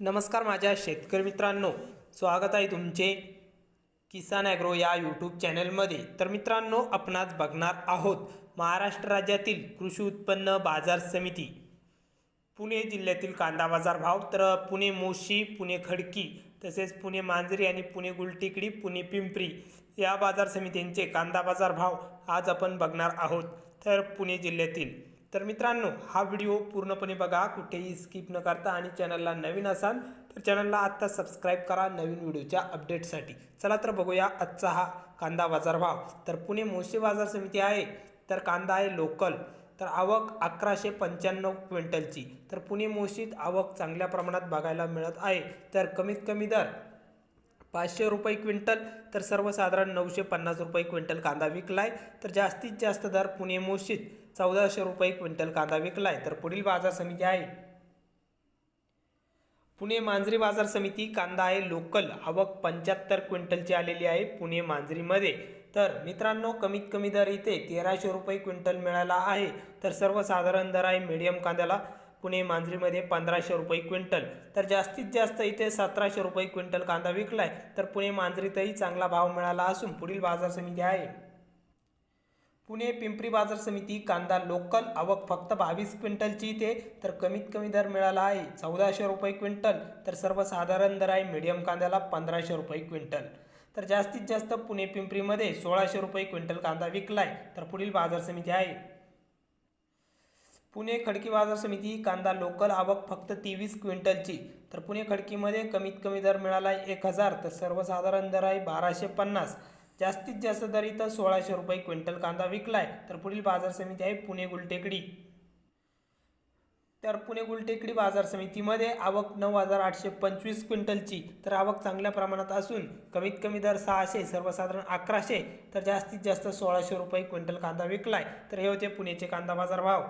नमस्कार माझ्या शेतकरी मित्रांनो. स्वागत आहे तुमचे किसान ॲग्रो या यूट्यूब चॅनलमध्ये. तर मित्रांनो आपण बघणार आहोत महाराष्ट्र राज्यातील कृषी उत्पन्न बाजार समिती. पुणे जिल्ह्यातील कांदा बाजार भाव तर पुणे मोशी पुणे खडकी तसेच पुणे मांजरी आणि पुणे गुलटेकडी पुणे पिंपरी या बाजार समित्यांचे कांदा बाजार भाव आज आपण बघणार आहोत. तर पुणे जिल्ह्यातील तर मित्रांनो हा व्हिडिओ पूर्णपणे बघा कुठेही स्किप न करता आणि चॅनलला नवीन असाल तर चॅनलला आत्ता सबस्क्राईब करा नवीन व्हिडिओच्या अपडेटसाठी चला तर बघूया आजचा हा कांदा बाजारभाव तर पुणे मोशी बाजार समिती आहे तर कांदा आहे लोकल तर आवक अकराशे पंच्याण्णव क्विंटलची तर पुणे मोशीत आवक चांगल्या प्रमाणात बघायला मिळत आहे. तर कमीत कमी दर पाचशे रुपये क्विंटल तर सर्वसाधारण नऊशे पन्नास रुपये क्विंटल कांदा विकला आहे तर जास्तीत जास्त दर पुणे मोशीत. चौदाशे रुपये क्विंटल कांदा विकलाय तर पुढील बाजार समिती आहे. पुणे मांजरी बाजार समिती कांदा आहे लोकल आवक पंच्याहत्तर क्विंटलची आलेली आहे पुणे मांजरीमध्ये. तर मित्रांनो कमीत कमी दर इथे तेराशे रुपये क्विंटल मिळाला आहे. तर सर्वसाधारण दर आहे मीडियम कांद्याला पुणे मांजरीमध्ये पंधराशे रुपये क्विंटल. तर जास्तीत जास्त इथे सतराशे रुपये क्विंटल कांदा विकलाय तर पुणे मांजरीतही चांगला भाव मिळाला असून पुढील बाजार समिती आहे. पुणे पिंपरी बाजार समिती कांदा लोकल आवक फक्त बावीस क्विंटलची इथे तर कमीत कमी दर मिळाला आहे चौदाशे रुपये क्विंटल तर सर्वसाधारण दर आहे मीडियम कांद्याला पंधराशे रुपये क्विंटल. तर जास्तीत जास्त पुणे पिंपरीमध्ये सोळाशे रुपये क्विंटल कांदा विकलाय तर पुढील बाजार समिती आहे. पुणे खडकी बाजार समिती कांदा लोकल आवक फक्त तेवीस क्विंटलची तर पुणे खडकीमध्ये कमीत कमी दर मिळाला आहे एक हजार तर सर्वसाधारण दर आहे बाराशे पन्नास. जास्तीत जास्त दर इथं सोळाशे रुपये क्विंटल कांदा विकलाय. तर पुढील बाजार समिती आहे पुणे गुलटेकडी. तर पुणे गुलटेकडी बाजार समितीमध्ये आवक नऊ हजार आठशे पंचवीस क्विंटलची. तर आवक चांगल्या प्रमाणात असून कमीत कमी दर सहाशे सर्वसाधारण अकराशे तर जास्तीत जास्त सोळाशे रुपये क्विंटल कांदा विकलाय. तर हे होते पुणेचे कांदा बाजार भाव.